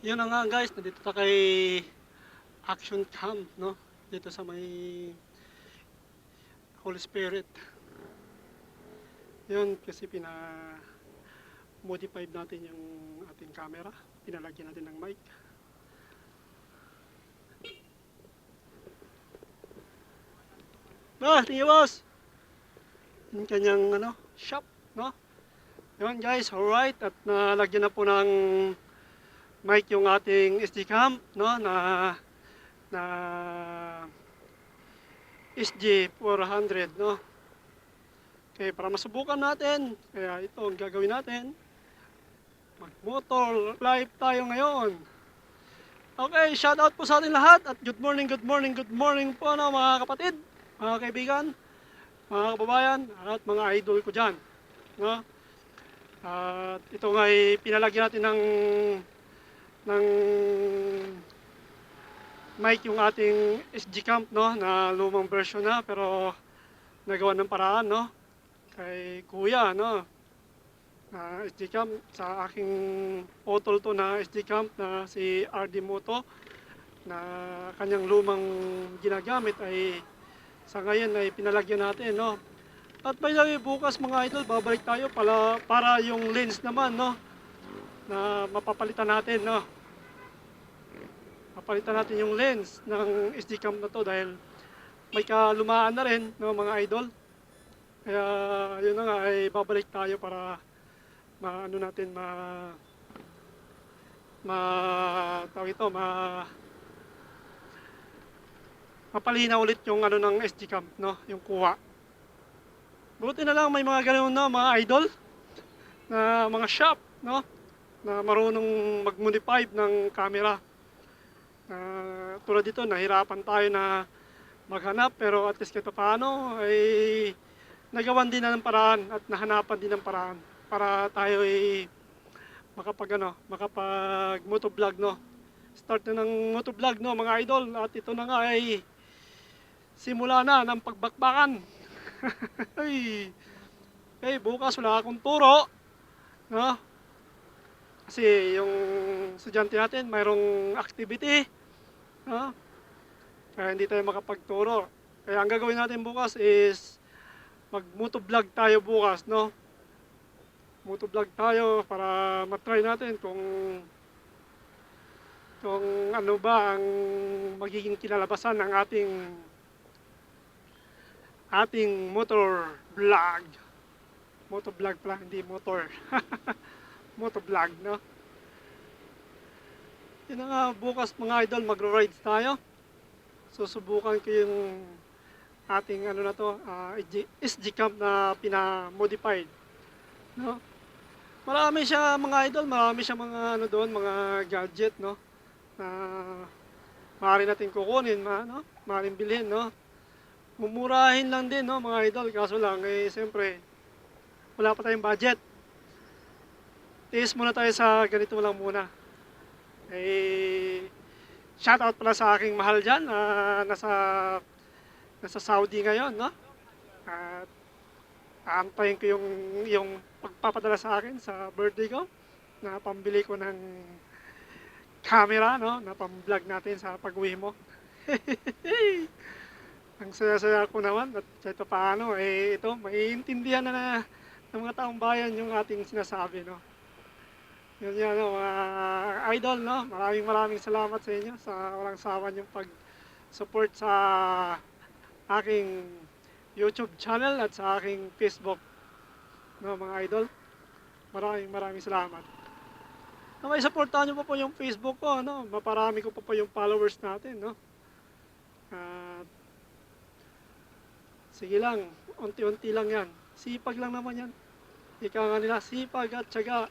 Yun na nga guys, nandito tayo kay Action Camp, no? Dito sa may Holy Spirit. Yun, kasi pina modified natin yung ating camera. Pinalagyan natin ng mic. Ah, tingin boss! Yung kanyang ano, shop, no? Yun guys, alright. At nalagyan na po ng mic yung ating SD cam, no? Na na SG 400, no? Okay, para masubukan natin, kaya ito ang gagawin natin. Mag-motor live tayo ngayon. Okay, shout out po sa ating lahat at good morning, good morning, good morning po no, mga kapatid, mga kaibigan, mga kababayan at mga idol ko dyan. No? At ito nga ay pinalagyan natin ng ng mic yung ating SG Camp no na lumang version na pero nagawa ng paraan no kay kuya no na SD Camp sa aking potol to na SD Camp na si RD Moto na kanyang lumang ginagamit ay sa ngayon ay pinalagyan natin no at by the way, bukas mga idol, babalik tayo para, para yung lens naman, no? Na mapapalitan natin, no? Papalitan natin yung lens ng SD cam na to dahil may kalumaan na rin, no, mga idol. Kaya, yun na nga, ay babalik tayo para maano natin, ma ma tawag ito, ma mapalinaw ulit yung ano ng SD cam, no? Yung kuha. Buti na lang may mga ganun no, mga idol na mga shop, no? Na marunong mag-modify ng camera. Uh, tulad dito, nahirapan tayo na maghanap pero at least kahit paano ay nagawan din na ng paraan at nahanapan din ng paraan para tayo ay makapag ano, makapag motovlog no. Start na ng motovlog no mga idol at ito na nga ay simula na ng pagbakbakan. ay, eh, bukas wala akong turo. No? Kasi yung estudyante natin, mayroong activity. No? Kaya hindi tayo makapagturo. Kaya ang gagawin natin bukas is mag-motovlog tayo bukas, no? Motovlog tayo para matry natin kung kung ano ba ang magiging kinalabasan ng ating ating motor vlog. Motor vlog pala, hindi motor. motor vlog, no? Yun nga, bukas mga idol, magro-rides tayo. Susubukan ko yung ating ano na to, ah, SG, Camp na pina-modified. No? Marami siya mga idol, marami siya mga ano doon, mga gadget, no? Na maaari natin kukunin, ma, no? Maaaring bilhin, no? mumurahin lang din, no, mga idol. Kaso lang, eh, siyempre, wala pa tayong budget. Tiis muna tayo sa ganito lang muna. Eh, shout out pala sa aking mahal dyan, na nasa, nasa Saudi ngayon, no? At, aantayin ko yung, yung pagpapadala sa akin sa birthday ko, na pambili ko ng camera, no, na pang-vlog natin sa pag-uwi mo. ang saya-saya ko naman at kahit pa paano eh ito maiintindihan na, na ng mga taong bayan yung ating sinasabi no yun yan no, mga idol no? Maraming maraming salamat sa inyo sa walang sawa yung pag support sa aking YouTube channel at sa aking Facebook no mga idol. Maraming maraming salamat. No, may supportahan nyo pa po yung Facebook ko no? Maparami ko pa po yung followers natin no? At Sige lang, unti-unti lang yan. Sipag lang naman yan. Ika nga nila, sipag at syaga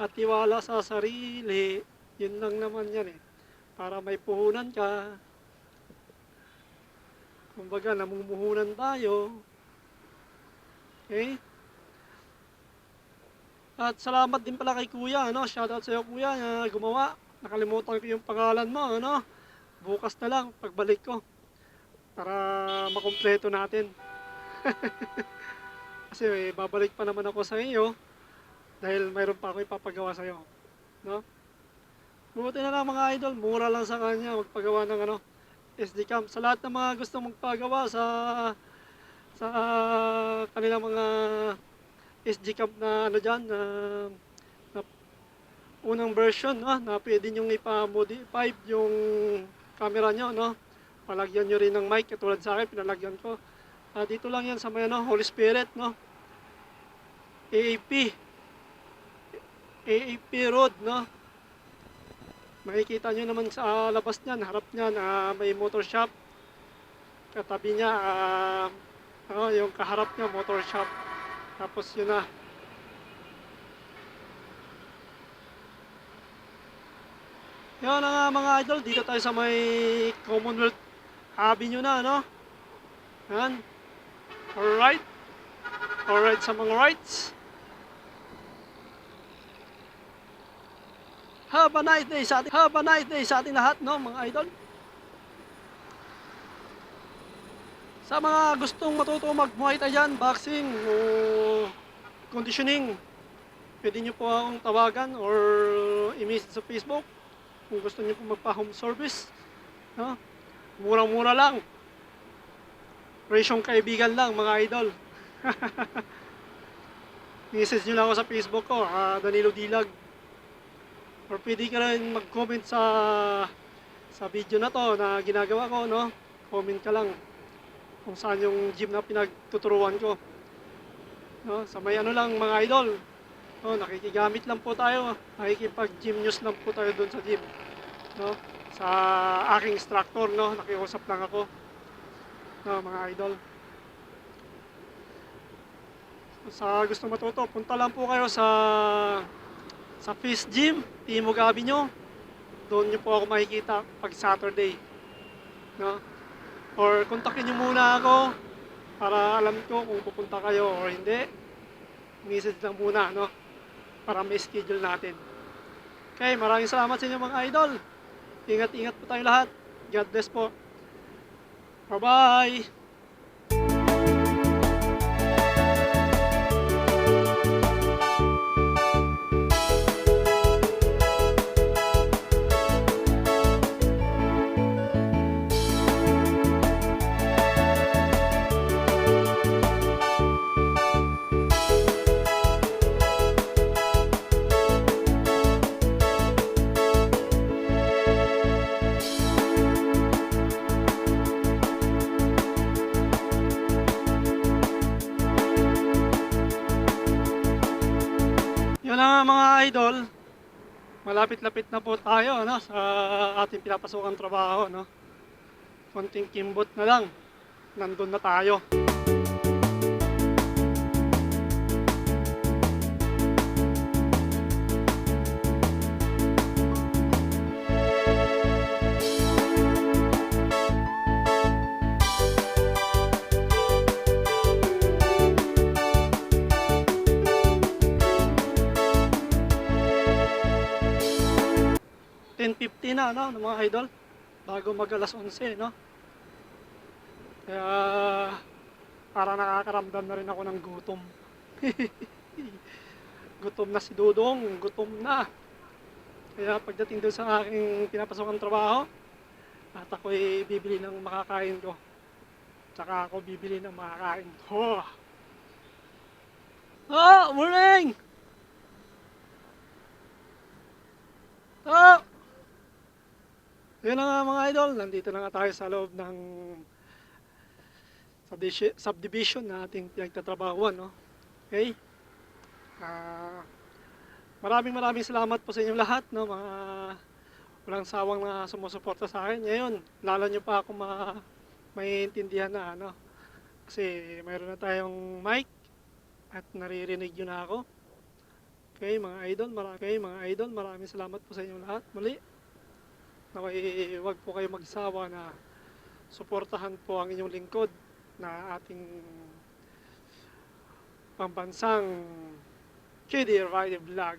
at tiwala sa sarili. Yun lang naman yan eh. Para may puhunan ka. Kumbaga, namumuhunan tayo. Okay? At salamat din pala kay Kuya, ano? Shoutout sa Kuya, na gumawa. Nakalimutan ko yung pangalan mo, ano? Bukas na lang, pagbalik ko para makumpleto natin. Kasi eh, babalik pa naman ako sa iyo dahil mayroon pa ako ipapagawa sa iyo. No? Buti na lang mga idol, mura lang sa kanya magpagawa ng ano, SD cam. Sa lahat ng mga gusto magpagawa sa sa kanilang mga SD cam na ano dyan, na, na unang version, no, na pwede nyo ipa-modify yung camera nyo, no. Palagyan nyo rin ng mic, katulad sa akin, pinalagyan ko. Ah, dito lang yan sa may ano, Holy Spirit, no. AAP. AAP Road, no. Makikita nyo naman sa labas niyan, harap niyan, ah, may motor shop. Katabi niya, ah, ano, yung kaharap niya, motor shop. Tapos yun na. Yun na nga mga idol, dito tayo sa may Commonwealth Avenue na, no? Yan. Alright. Alright sa mga rights. Have a nice day sa ating, have a nice day sa ating lahat, no, mga idol. Sa mga gustong matuto mag-muay thai dyan, boxing o conditioning, pwede nyo po akong tawagan or i-message sa Facebook kung gusto nyo po magpa-home service. No? Murang-mura lang. Presyong kaibigan lang, mga idol. Message nyo lang ako sa Facebook ko, ah, Danilo Dilag. Or pwede ka rin mag-comment sa sa video na to na ginagawa ko, no? Comment ka lang kung saan yung gym na pinagtuturuan ko. No, sa may ano lang mga idol. No, nakikigamit lang po tayo. Nakikipag-gym news lang po tayo doon sa gym. No, sa aking instructor, no, nakiusap lang ako. No, mga idol. Sa gusto matuto, punta lang po kayo sa sa Fish Gym, Timog Avenue. Doon niyo po ako makikita pag Saturday. No? Or kontakin niyo muna ako para alam ko kung pupunta kayo or hindi. Message lang muna, no? Para may schedule natin. Okay, maraming salamat sa inyo mga idol. Ingat-ingat po tayo lahat. God bless po. Bye-bye! Yun na mga idol. Malapit-lapit na po tayo no, sa ating pinapasukang trabaho. No? Konting kimbot na lang. Nandun na tayo. Ten fifty na, no, ng mga idol. Bago mag alas 11, no. Kaya, para nakakaramdam na rin ako ng gutom. gutom na si Dudong, gutom na. Kaya pagdating doon sa aking pinapasokang trabaho, at ako'y bibili ng makakain ko. Tsaka ako bibili ng makakain ko. Oh, morning! Oh! Yun na nga mga idol, nandito na nga tayo sa loob ng subdivision, na ating pinagtatrabahuan, no? Okay? Ah, maraming maraming salamat po sa inyong lahat, no? Mga walang sawang na sumusuporta sa akin. Ngayon, lalo nyo pa ako ma maintindihan na, ano? Kasi mayroon na tayong mic at naririnig nyo na ako. Okay, mga idol, marami, okay, mga idol, maraming salamat po sa inyong lahat. Muli, Naway, wag po kayo magsawa na suportahan po ang inyong lingkod na ating pambansang KD Ride Vlog.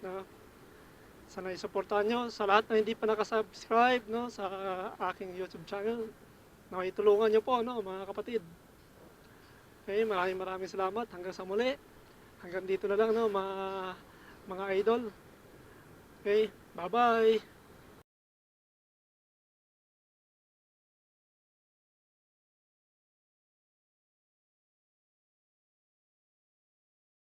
No? Sana isuportahan nyo sa lahat na hindi pa nakasubscribe no, sa aking YouTube channel. Naway, tulungan nyo po no, mga kapatid. Okay, maraming maraming salamat. Hanggang sa muli. Hanggang dito na lang no, mga, mga idol. Okay, bye-bye.